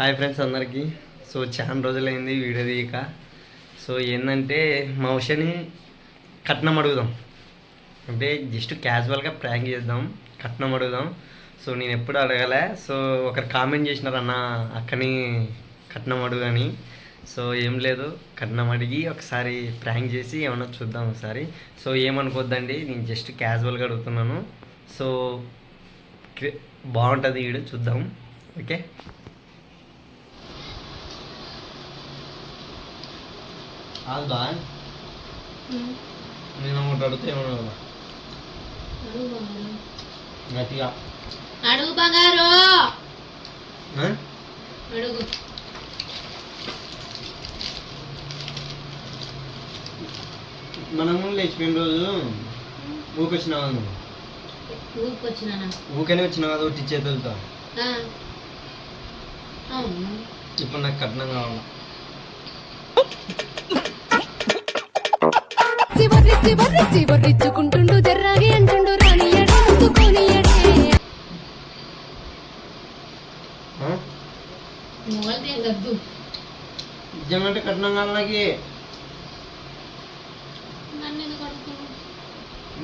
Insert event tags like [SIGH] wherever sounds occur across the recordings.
Hi friends అందరికీ. So చాలా రోజులైంది వీడియో తీయక. సో ఏంటంటే మా ఉషని కట్నం అడుగుదాం. అంటే జస్ట్ క్యాజువల్గా ప్రాంక్ చేద్దాం. కట్నం అడుగుదాం. సో నేను ఎప్పుడు అడగలే. సో ఒకరు కామెంట్ చేసినారు అన్న అక్కని కట్నం అడుగని సో ఏం లేదు. కట్నం అడిగి ఒకసారి ప్రాంక్ చేసి ఏమన్నా చూద్దాం ఒకసారి. సో ఏమనుకోద్దండి? నేను జస్ట్ క్యాజువల్గా అడుగుతున్నాను. సో బాగుంటుంది వీడు చూద్దాం. ఓకే? ఆగుదా నేను ఒకటి అడిగితే ఏమన్నా గట్టిగా. అడుగు బంగారు? అడుగు. మనము లేచిపోయిన రోజు ఊకొచ్చినావు కదా నువ్వు ఊకనే వచ్చినావు కదా ఒట్టి చేతులతో? ఇప్పుడు నాకు కట్నం కావాలి. చివర్రి చివర్రి చివర్రిచ్చుకుంటుండు జర్రాగి అంటుండు ఏం వద్దు నిజమంటే కట్నం అడుగుతున్నావు?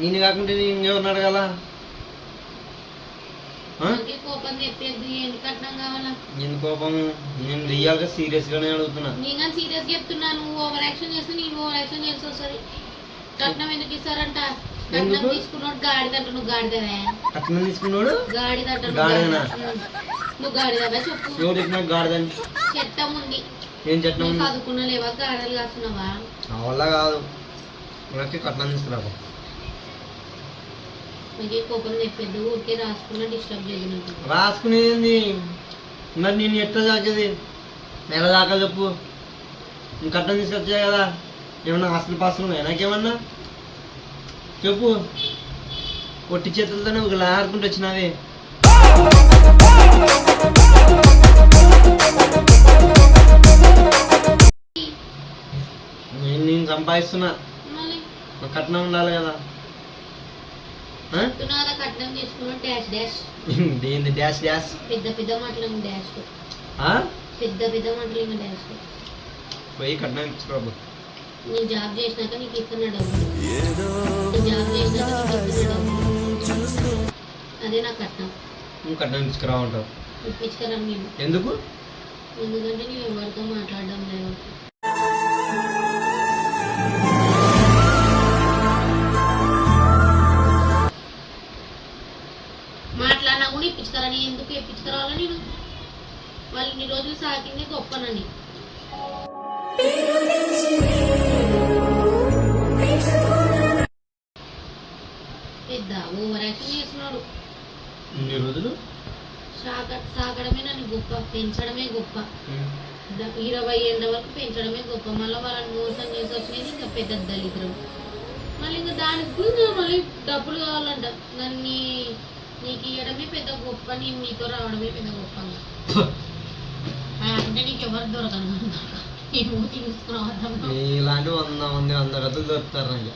నేను కాకుంటే నేను ఇంకెవరిని అడగాల? నాకే కోపం తెప్పేది ఎందుకు కట్నం కావాలా? ఎందుకు కోపం నేను రియల్గా సీరియస్గానే అడుగుతున్నా. నేను సీరియస్ చెప్తున్నా నువ్వు ఓవర్ యాక్షన్ చేస్తే నేను ఓవర్ యాక్షన్ చేసి వస్తుంది. కట్నం ఎందుకు ఇస్తారంట? కట్నం ఎందుకు? తీసుకున్నాడు గాడిదంట నువ్వు గాడిదవే. కట్నం తీసుకున్నాడు గాడిదంట నువ్వు గాడిదనా? గాడిద. ఉం. నువ్వు గాడిదవే చెప్పు. ఎవరు చెప్పినా గాడిదని? చెట్టం ఉంది. ఏం చట్టం నువ్వు ఉంది? చదువుకున్నా లేవా? గాడలు కాస్తున్నావా? నా వల్ల కాదు. నాకు కట్నం తీసుకురాకు. నాకే కోపం తెప్పేది ఊరికే రాసుకున్నా డిస్టర్బ్ చేయను రాసుకునేది? మరి నేను ఎట్లా తాకేది నెల దాకా చెప్పు. కట్నం తీసుకొచ్చా కదా. ఏమన్నా హాస్టల్ పాసులు ఉన్నాయా? నాకేమన్నా? చెప్పు. ఒట్టి చేతులతోనే ఒక లారుకుంటూ వచ్చినావే. నేను నేను సంపాదిస్తున్నా. నాకు కట్నం ఉండాలి కదా. చేసుకున్నా డాష్ డాష్. పెద్ద పెద్ద మాటలు డాష్? ఆ? పెద్ద పెద్ద మాటలు డాష్? పోయి కట్నం ఇచ్చుకోబు నేను జాబ్ చేసినాక నీకు ఇస్తున్నా డబ్బులు జాబ్ చేసినాక నీకు ఇస్తున్నా డబ్బులు అదే నా కట్నం. నువ్వు కట్నం తీసుకురావంటావు ఇప్పించగలను నేను. ఎందుకు? ఎందుకంటే నేను ఎవరితో మాట్లాడడం లేదు. మాట్లాడినా కూడా ఇప్పించుకరని ఎందుకు ఇప్పించుకురావాలని నేను. వాళ్ళు ఇన్ని రోజులు సాకింది గొప్పనని. ఇన్ని రోజులు? సాక సాకడమే నన్ను గొప్ప పెంచడమే గొప్ప. ఇరవై ఏళ్ళ వరకు పెంచడమే గొప్ప. మళ్ళీ వాళ్ళని మోసం చేసి వచ్చినది ఇంకా పెద్ద దళిద్రం మళ్ళీ ఇంకా దానికి కూడా మళ్ళీ డబ్బులు కావాలంట. నన్ను నీకు ఇవ్వడమే పెద్ద గొప్ప నేను నీతో రావడమే పెద్ద గొప్ప అంటే. నీకు ఎవరు దొరకను తీసుకురావద్దాం ఇలాంటి వంద మంది వంద కథలు దొరుకుతారు నాకు.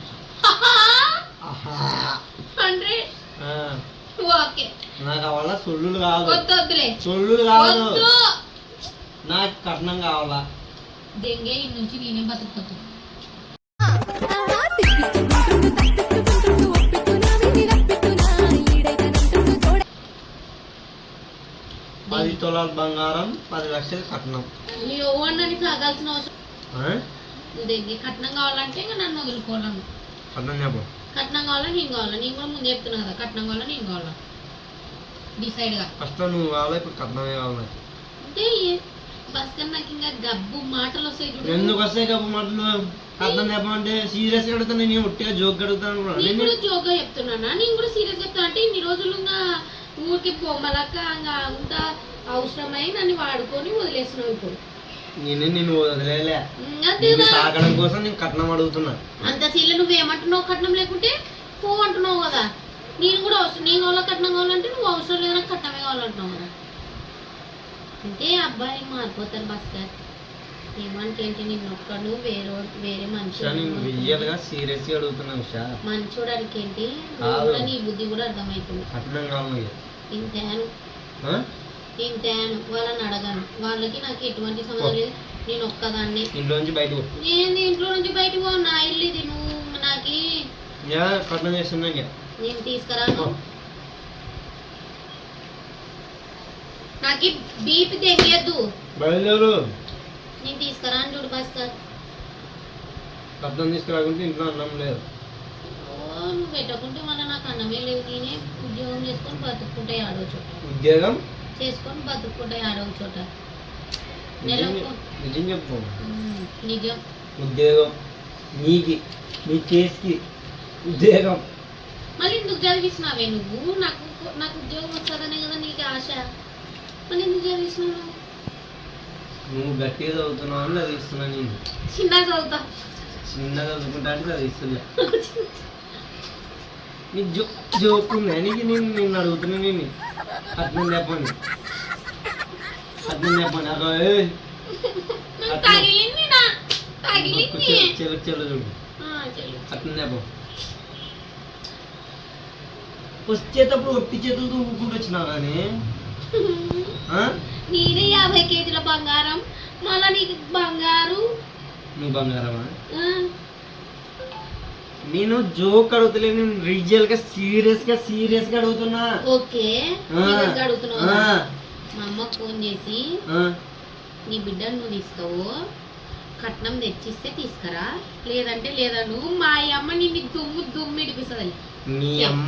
Hundred okay. నాకు అవల్ల సొల్లులు కాదు వద్దు వద్దులే. సొల్లులు వద్దు. నాకు కట్నం కావాలా? దెంగే ఈ నుంచి నేనే బతుకుతాను? పది తులాల బంగారం పది లక్షలు కట్నం. నీ ఎవరినని సాగాల్సిన అవసరం. ఆ? దగ్గర కట్నం కావాలంటే ఇంకా నన్ను వదులుకోవాలను కట్నం చెప్పు కట్నం కావాలా నేను కావాలా నేను కూడా ముందు చెప్తున్నా కదా కట్నం కావాలా నేను కావాలా డిసైడ్గా. ఫస్ట్ నువ్వు కావాలా ఇప్పుడు కట్నమే కావాలి? అంటే బస్ కన్నా నాకు ఇంకా గబ్బు మాటలు వస్తాయి చూడు. ఎందుకు వస్తాయి కప్పు మాటలు? కట్నం చెప్పమంటే సీరియస్ అడుగుతాను నేను ఒట్టిగా జోక్ అడుగుతాను. నేను కూడా జోక్గా చెప్తున్నానా? నేను కూడా సీరియస్ చెప్తాను అంటే ఇన్ని రోజులు ఊరికి బొమ్మలక్క ఇంకా అంత అవసరమై నన్ను వాడుకొని వదిలేస్తున్నావు ఇప్పుడు. నేను నిన్ను వదిలేలే. నిన్ను తాకడం కోసం నేను కట్నం అడుగుతున్నా. అంత సీన్లో నువ్వేమంటున్నావు? కట్నం లేకుంటే పో అంటున్నావు కదా. నేను కూడా అవసరం నేను వాళ్ళ కట్నం కావాలంటే నువ్వు అవసరం లేదు నాకు కట్నమే కావాలంటున్నావు కదా. అంటే అబ్బాయిలు మారిపోతారు భాస్కర్. ఏమంటే ఏంటి నిన్ను ఒక్కడు వేరే వేరే మనిషి ఉషా నేను రియల్గా సీరియస్గా అడుగుతున్నా ఉషా. మంచోడానికి ఏంటి. నువ్వు నీ బుద్ధి కూడా అర్థమవుతుంది కట్నం కావాలి. ఇంతేను తేను వాళ్ళని అడగను. వాళ్ళకి నాకు ఎటువంటి సంబంధం లేదు. నేను ఒక్కదాన్ని. ఇంట్లోంచి బయటకు నేను ఇంట్లో నుంచి బయటకు పో? నా ఇల్లు ఇది. నువ్వు నాకు కట్నం నేను తీసుకురాను నాకు బీపీ తెగియద్దు బయలుదేరు. నేను తీసుకురాను చూడు భాస్కర్ కట్నం తీసుకురాకుంటే ఇంట్లో అన్నం లేదు. నువ్వు పెట్టకుంటే మళ్ళీ నాకు అన్నమే లేదు. నేనే ఉద్యోగం చేసుకొని బతుక్కుంటే ఆడో చోట ఉద్యోగం? చేసుకొని బతుక్కుంటే ఆడో చోట. నిజం చెప్పు నిజం. ఉద్యోగం నీకి నీ కేసుకి ఉద్యోగం. మళ్ళీ ఎందుకు చదివిస్తున్నావే నువ్వు? నాకు నాకు ఉద్యోగం వస్తుందనే కదా నీకు ఆశ. మళ్ళీ ఎందుకు చదివిస్తున్నావు? నువ్వు గట్టిగా చదువుతున్నావు అని చదివిస్తున్నా నేను. చిన్నగా చదువుతా. చిన్నగా చదువుకుంటా అంటే చదివిస్తున్నా. [LAUGHS] నీ జో జోక్ ఉందా నీకు నేను నిన్ను అడుగుతున్నా నేను. చెప్పండి చెప్పండి అగో చెల్లు చెల్లు చూడు వచ్చేటప్పుడు ఒట్టి చేతులతో ఊపుకుంటూ వచ్చినావు కానీ? నీదే యాభై కేజీల బంగారం మళ్ళా నీకు బంగారు నువ్వు బంగారమా నేను జోక్ అడుగుతలే నేను రియల్గా సీరియస్గా సీరియస్గా అడుగుతున్నా ఓకే సీరియస్గా అడుగుతున్నావు? మా అమ్మకు ఫోన్ చేసి. నీ బిడ్డను నువ్వు తీసుకోవు కట్నం తెచ్చిస్తే తీసుకురా లేదంటే లేదా నువ్వు మా అమ్మ నిన్ను దుమ్ము దుమ్ము ఇడిపిస్తుంది మీ అమ్మ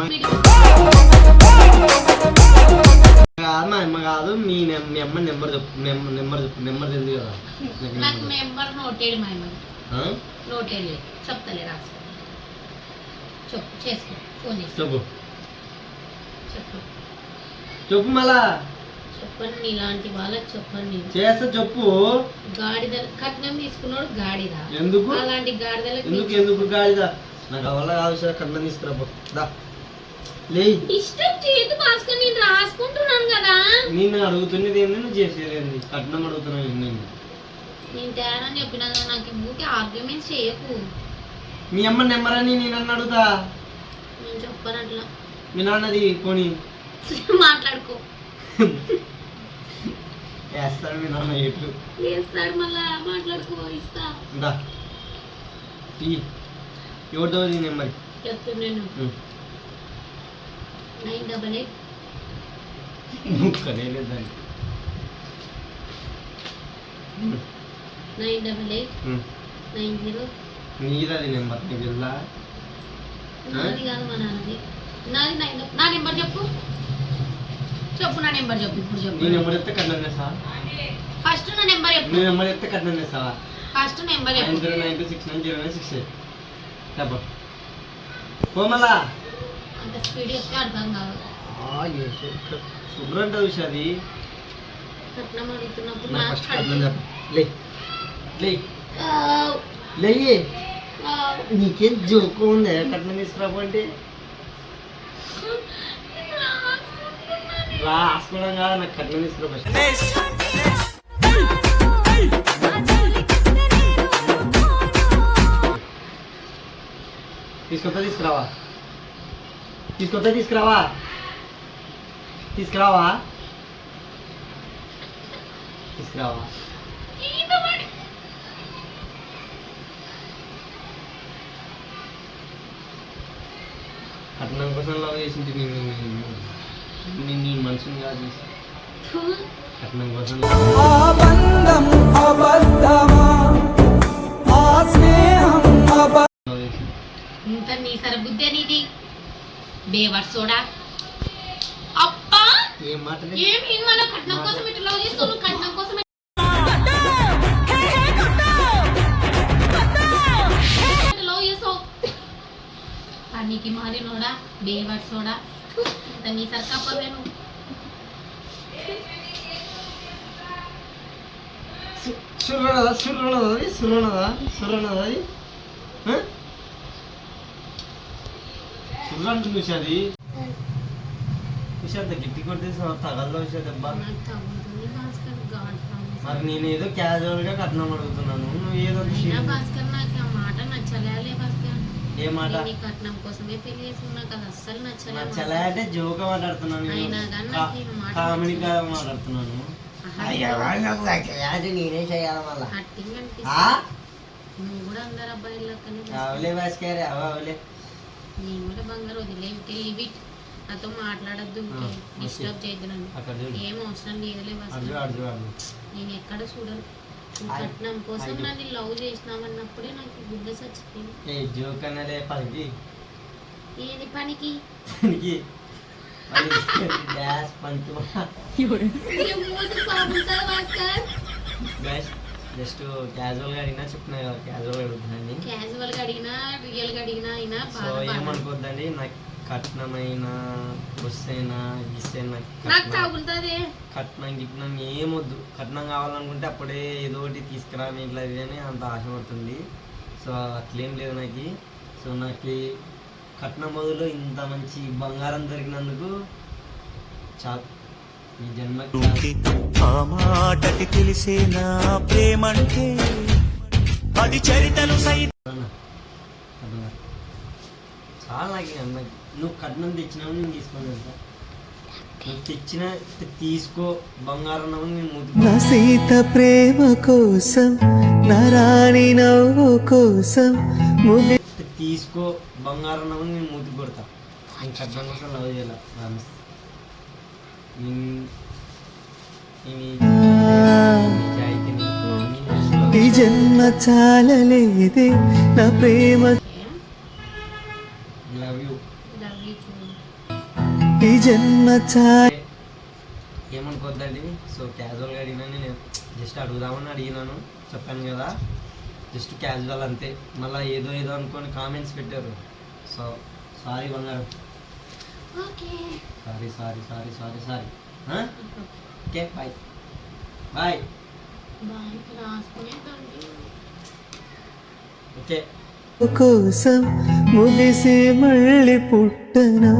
కాదు మా అమ్మ కాదు మీ మీ అమ్మ నెంబర్ చెప్పు నెంబర్ నెంబర్ చెప్పు నెంబర్ తెలియదు కదా నాకు నెంబర్. నోటేడు మా అమ్మ ఆ? నోటేడు చెప్తలే రాసుకో చెప్పు చేసుకో ఫోన్ చేసి. చెప్పు. చెప్పు. చెప్పు మళ్ళా. చెప్పండి నీలాంటి వాళ్ళకి చెప్పండి. చేస్తా చెప్పు. గాడిద కట్నం తీసుకున్నాడు గాడిద. ఎందుకు? అలాంటి గాడిదలకి ఎందుకు ఎందుకు గాడిదా? నాకు అవల్ల తీసుకురాపో. దా. లే ఇష్టం చేతి భాస్కర్ నేను రాసుకుంటున్నాను కదా. నేను అడుగుతున్నది ఏంది? నువ్వు చేసేది కట్నం అడుగుతున్నావు ఏంది? నేను? తేనని చెప్పినా నాకు ఊరికి ఆర్గ్యుమెంట్స్ చేయకు. మీ అమ్మ నెంబర్ అని నేను అన్న అడుగుతా. నేను చెప్పను అట్లా మీ నాన్నది పోనీ. [LAUGHS] మాట్లాడుకో. [LAUGHS] వేస్తాడు మీ నాన్న ఎట్లు చేస్తాడు మళ్ళా మాట్లాడుకో ఇస్తా. దా టీ. ఎవరిదో నీ నెంబర్. చెప్తున్నాను నైన్. Double eight. ముక్కనే దాన్ని nine double eight. Nine zero. నీదది number నీకు తెలుసా నాది కాదు మా నాన్నది. నాది నైన్ నా నెంబర్ చెప్పు. చెప్పు నా నెంబర్ చెప్పు ఇప్పుడు నీ చెప్పు నెంబర్ ఎత్తే కట్నం చేస్తావా ఫస్ట్ నా నెంబర్ చెప్పు. నీ నెంబర్ ఎత్తే కట్నం చేస్తావా ఫస్ట్ నెంబర్ చెప్పు. Zero nine two six nine zero nine six eight. చెప్పు. కోమలా అంత స్పీడ్ చెప్తే అర్థం కాదు. శుభ్రంగా చూసి అది కట్నం అడుగుతున్నప్పుడు నా లే. లే లే. నీకేం జోకు ఉంది? ఎక్కడ తీసుకురాపు అంటే? రాసుకోవడం కాదు నాకు కట్నం తీసుకురా తీసుకొస్తా తీసుకురావా? తీసుకొస్తా తీసుకురావా? తీసుకురావా? తీసుకురావా? కట్నం కోసం లవ్ చేసింది నేను నేను- నీ మనిషిని కాదు. కట్నం కోసం ఇంత నీ సరబుద్ధి నీది బేవర్సోడా అప్పా! ఏం మాట ఏం ఇవాళ కట్నం కోసం ఇట్లా లవ్ చేస్తావు నువ్వు కట్నం కోసం పనికి మారినోడా బేవర్సోడా ఇంత నీ సరికాపదే నువ్వు సుర్రనదా సుర్రనదా అది సుర్రనదా సుర్రనదా అది ఆ? సుర్ర అంటుంది ఉషా అది ఉషా అంత గట్టి కొడితే తగల్లో ఉషా దెబ్బ నాకు. మరి నేను ఏదో క్యాజువల్గా కట్నం అడుగుతున్నాను నువ్వు ఏదో భాస్కర్ నాకు ఆ మాట నచ్చలేలే భాస్కర్ ఏ మాట? నేను నీ కట్నం కోసమే పెళ్ళి చేసుకున్నా కదా అస్సలు నచ్చలే నచ్చలే అంటే జోక్ మాట్లాడుతున్నాను నేను. అయినా కానీ నాకు ఈ మాట కామెడీగా మాట్లాడుతున్నాను. అయ్యో నాకు నచ్చలే. అంటే నేనే చేయాలి మళ్ళా. హట్టింగ్ ఆ? అనిపిస్తుంది నువ్వు కూడా అందరు అబ్బాయిల లెక్కనే చేస్తావు. అవలే భాస్కర్ అవ అవలే నేను కూడా బంగారు వదిలే ఇంకే లిమిట్ నాతో మాట్లాడద్దు. డిస్టర్బ్ చేయొద్దు నన్ను. ఏం అవసరం లేదులే భాస్కర్. నేను ఎక్కడ చూడను. కట్నం కోసం. నన్ను లవ్ చేసినామన్నప్పుడే నాకు ఈ గుండె చచ్చిపోయింది. ఏ జోక్ అనేది పనికి? ఏది పనికి? పనికి. డాష్ పనికి. జస్ట్ క్యాజువల్గా అడిగినా చెప్పినా కదా క్యాజువల్గా అడుగుతున్నాను. క్యాజువల్గా అడిగినా రియల్గా అడిగినా అయినా సో. ఏమనుకోద్దండి? నాకు కట్నమైన అయినా నాకు కట్నం. గిట్నం ఏమొద్దు. కట్నం కావాలనుకుంటే అప్పుడే ఏదో ఒకటి తీసుకురా ఇట్లా అని అంత ఆశపడుతుంది సో అట్లేం లేదు నాకు. సో నాకు కట్నం బదులు ఇంత మంచి బంగారం దొరికినందుకు చాలు ఈ జన్మ ఆ మాటకి తెలిసే నా ప్రేమంటే అది చరితలు సైతం చాలా నాకు ఇక అన్న నువ్వు కట్నం తెచ్చినావు నేను తీసుకొని వెళ్తా నువ్వు తెచ్చిన తీసుకో బంగారం నా సీత ప్రేమ కోసం నా రాణి నవ్వు కోసం తీసుకో బంగారం అన్నావు నేను మూతి కొడతా. నేను కట్నం కోసం లవ్ చేయాల? ఈ జన్మ చాలలేదే నా ప్రేమ ఈ జన్మ ఏమనుకోద్దండి? సో క్యాజువల్గా అడిగినా నేను జస్ట్ అడుగుదామని అడిగినాను చెప్పాను కదా. జస్ట్ క్యాజువల్ అంతే. మళ్ళీ ఏదో ఏదో అనుకొని కామెంట్స్ పెట్టారు. సో సారీ బంగారం. Okay. Sorry sorry sorry sorry sorry. Okay bye bye okay. కోసం ముగిసి మళ్ళీ పుట్టనా